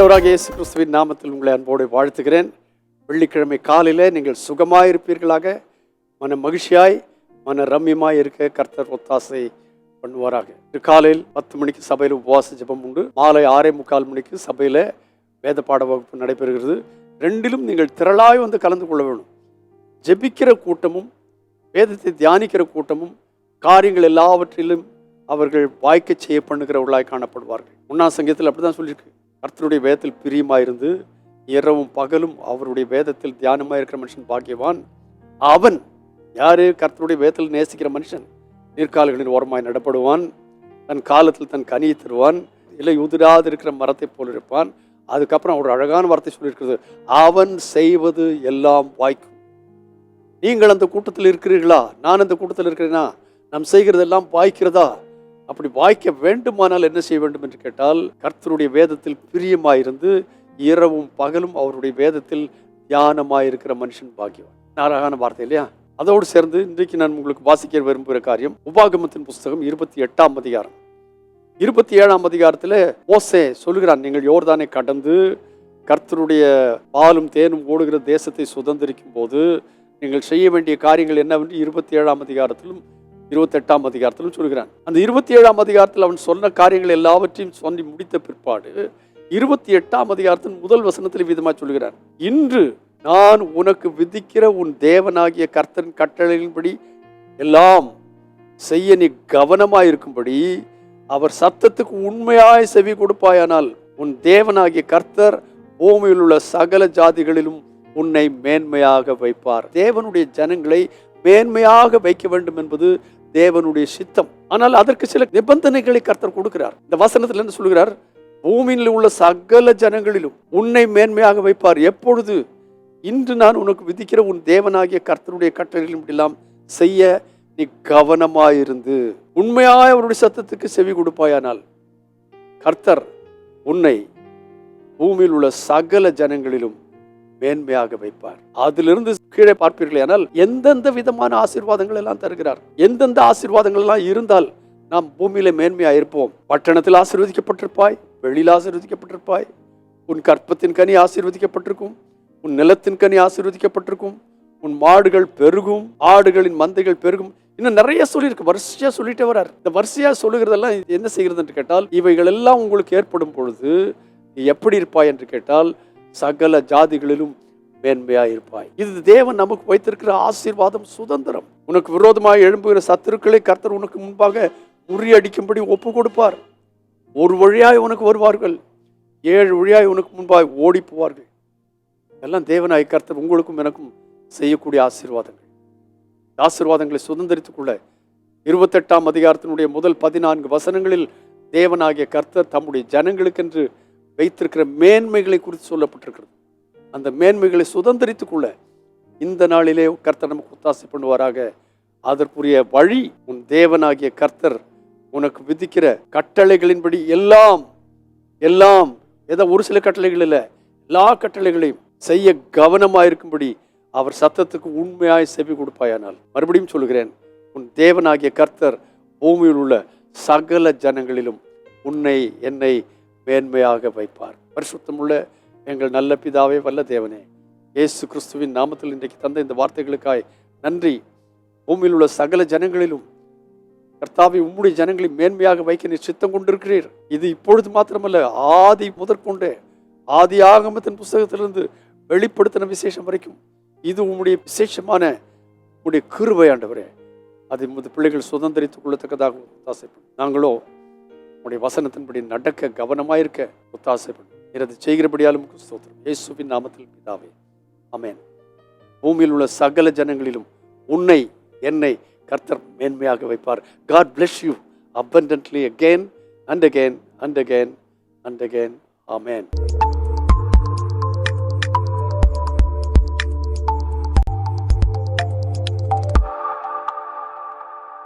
ஆண்டவராக இயேசு கிறிஸ்துவின் நாமத்தில் உங்களை அன்போடு வாழ்த்துகிறேன். வெள்ளிக்கிழமை காலையில் நீங்கள் சுகமாய் இருப்பீர்களாக மன மகிழ்ச்சியாய் மன ரம்யமாய் இருக்க கர்த்தர் ஒத்தாசை பண்ணுவாராக. இன்று காலையில் பத்து மணிக்கு சபையில் உபவாச ஜெபம் உண்டு. மாலை ஆறே முக்கால் மணிக்கு சபையில் வேத பாட வகுப்பு நடைபெறுகிறது. ரெண்டிலும் நீங்கள் திரளாய் வந்து கலந்து கொள்ள வேணும் ஜெபிக்கிற கூட்டமும் வேதத்தை தியானிக்கிற கூட்டமும் காரியங்கள் எல்லாவற்றிலும் அவர்கள் வாய்க்க செய்ய பண்ணுகிறவர்களாய் காணப்படுவார்கள். உண்ணா சங்கத்தில் அப்படிதான் சொல்லியிருக்கு. கர்த்தருடைய வேதத்தில் பிரியமாயிருந்து இரவும் பகலும் அவருடைய வேதத்தில் தியானமாக இருக்கிற மனுஷன் பாக்கியவான். அவன் யாரு? கர்த்தருடைய வேதத்தில் நேசிக்கிற மனுஷன். நீர்க்கால்களின் ஓரமாய் நடப்படுவான். தன் காலத்தில் தன் கனியை தருவான். இல்லை உதிராது இருக்கிற மரத்தை போல் இருப்பான். அதுக்கப்புறம் ஒரு அழகான வார்த்தை சொல்லியிருக்கிறது. அவன் செய்வது எல்லாம் வாய்க்கும். நீங்கள் அந்த கூட்டத்தில் இருக்கிறீர்களா? நான் அந்த கூட்டத்தில் இருக்கிறேனா? நாம் செய்கிறதெல்லாம் வாய்க்கிறதா? அப்படி வாய்க்க வேண்டுமானால் என்ன செய்ய வேண்டும் என்று கேட்டால் கர்த்தருடைய வேதத்தில் பிரியமாயிருந்து இரவும் பகலும் அவருடைய வேதத்தில் தியானமாயிருக்கிற மனுஷன் பாக்கியவான். நாராகான வார்த்தை இல்லையா? அதோடு சேர்ந்து இன்றைக்கு நான் உங்களுக்கு வாசிக்க விரும்புகிற காரியம் உபாகமத்தின் புஸ்தகம் இருபத்தி எட்டாம் அதிகாரம். இருபத்தி ஏழாம் அதிகாரத்தில் ஓசே சொல்கிறான் நீங்கள் யோர்தானை கடந்து கர்த்தருடைய பாலும் தேனும் ஓடுகிற தேசத்தை சுதந்திரிக்கும் போது நீங்கள் செய்ய வேண்டிய காரியங்கள் என்னவென்று? இருபத்தி ஏழாம் அதிகாரத்திலும் இருபத்தெட்டாம் அதிகாரத்திலும் சொல்கிறான். அந்த இருபத்தி ஏழாம் அதிகாரத்தில் அவன் சொன்ன காரியங்கள் எல்லாவற்றையும் சொல்லி முடித்த பிற்பாடு இருபத்தி எட்டாம் அதிகாரத்தின் முதல் வசனத்தில் விதமாக சொல்கிறார். இன்று நான் உனக்கு விதிக்கிற உன் தேவனாகிய கர்த்தன் கட்டளையின்படி எல்லாம் செய்ய நீ கவனமாக இருக்கும்படி அவர் சத்தத்துக்கு உண்மையாய் செவி கொடுப்பாயானால் உன் தேவனாகிய கர்த்தர் பூமியில் உள்ள சகல ஜாதிகளிலும் உன்னை மேன்மையாக வைப்பார். தேவனுடைய ஜனங்களை மேன்மையாக வைக்க வேண்டும் என்பது தேவனுடைய சித்தம். ஆனால் அதற்கு சில நிபந்தனைகளை கர்த்தர் கொடுக்கிறார். இந்த வசனத்தில் என்ன சொல்கிறார் பூமியில் உள்ள சகல ஜனங்களிலும் உன்னை மேன்மையாக வைப்பார். எப்பொழுது? இன்று நான் உனக்கு விதிக்கிற உன் தேவனாகிய கர்த்தருடைய கட்டளைகளும் எல்லாம் செய்ய நீ கவனமாயிருந்து உண்மையாய் அவருடைய சத்தத்துக்கு செவி கொடுப்பாயானால் கர்த்தர் உன்னை பூமியில் உள்ள சகல ஜனங்களிலும் மேன்மையாக வைப்பார். அதிலிருந்து கீழே பார்ப்பீர்கள் ஆனால் எந்தெந்த விதமான ஆசீர்வாதங்கள் எல்லாம் தருகிறார்? எந்தெந்த ஆசீர்வாதங்கள் எல்லாம் இருந்தால் நாம் பூமியில மேன்மையா இருப்போம். பட்டணத்தில் ஆசீர்வதிக்கப்பட்டிருப்பாய் வெளியில் ஆசீர்வதிக்கப்பட்டிருப்பாய் உன் கற்பத்தின் கனி ஆசீர்வதிக்கப்பட்டிருக்கும் உன் நிலத்தின் கனி ஆசீர்வதிக்கப்பட்டிருக்கும் உன் மாடுகள் பெருகும் ஆடுகளின் மந்தைகள் பெருகும். இன்னும் நிறைய சொல்லியிருக்கு வரிசையா சொல்லிட்டே வரார். இந்த வரிசையா சொல்லுகிறதெல்லாம் என்ன செய்கிறது என்று கேட்டால் இவைகள் எல்லாம் உங்களுக்கு ஏற்படும் பொழுது நீ எப்படி இருப்பாய் என்று கேட்டால் சகல ஜாதிகளிலும் மேன்மையாக இருப்பாய். இது தேவன் நமக்கு வைத்திருக்கிற ஆசீர்வாதம் சுதந்திரம். உனக்கு விரோதமாக எழும்புகிற சத்துருக்களை கர்த்தர் உனக்கு முன்பாக முறியடிக்கும்படி ஒப்பு கொடுப்பார் ஒரு வழியாய் உனக்கு வருவார்கள் ஏழு வழியாய் உனக்கு முன்பாக ஓடி போவார்கள் எல்லாம் தேவனாய் கர்த்தர் உங்களுக்கும் எனக்கும் செய்யக்கூடிய ஆசீர்வாதங்கள். ஆசீர்வாதங்களை சுதந்திரித்துக் கொள்ள இருபத்தெட்டாம் அதிகாரத்தினுடைய முதல் பதினான்கு வசனங்களில் தேவனாகிய கர்த்தர் தம்முடைய ஜனங்களுக்கென்று வைத்திருக்கிற மேன்மைகளை குறித்து சொல்லப்பட்டிருக்கிறது. அந்த மேன்மைகளை சுதந்திரித்துக் கொள்ள இந்த நாளிலே கர்த்தர் நமக்கு ஒத்தாசை பண்ணுவாராக. அதற்குரிய வழி உன் தேவனாகிய கர்த்தர் உனக்கு விதிக்கிற கட்டளைகளின்படி எல்லாம் எல்லாம் ஏதோ ஒரு சில கட்டளைகள் இல்லை எல்லா கட்டளைகளையும் செய்ய கவனமாக இருக்கும்படி அவர் சத்தத்துக்கு உண்மையாய் செவி கொடுப்பாயானால். மறுபடியும் சொல்கிறேன் உன் தேவனாகிய கர்த்தர் பூமியில் உள்ள சகல ஜனங்களிலும் உன்னை என்னை மேன்மையாக வைப்பார். பரிசுத்தமுள்ள எங்கள் நல்ல பிதாவே வல்ல தேவனே இயேசு கிறிஸ்துவின் நாமத்தில் இன்றைக்கு தந்த இந்த வார்த்தைகளுக்காய் நன்றி. பூமியில் உள்ள சகல ஜனங்களிலும் கர்த்தாவை உம்முடைய ஜனங்களை மேன்மையாக வைக்க நீ சித்தம் கொண்டிருக்கிறீர். இது இப்பொழுது மாத்திரமல்ல ஆதி முதற்கொண்டு ஆதி ஆகமத்தின் புஸ்தகத்திலிருந்து வெளிப்படுத்தின விசேஷம் வரைக்கும். இது உம்முடைய விசேஷமான உம்முடைய கிருபை ஆண்டவரே அதை பிள்ளைகள் சுதந்திரித்துக் கொள்ளத்தக்கதாக ஆசைப்படும். நாங்களோ உம்முடைய வசனத்தின்படி நடக்க கவனமாயிருக்க ஒத்தாசைப்படும். எனது செய்கிறபடியாலும் ஸ்தோத்திரம். இயேசுவின் நாமத்தில் பிதாவே அமேன் பூமியில் உள்ள சகல ஜனங்களிலும் உன்னை என்னை கர்த்தர் மேன்மையாக வைப்பார். God bless you abundantly again and again and again and again. Amen.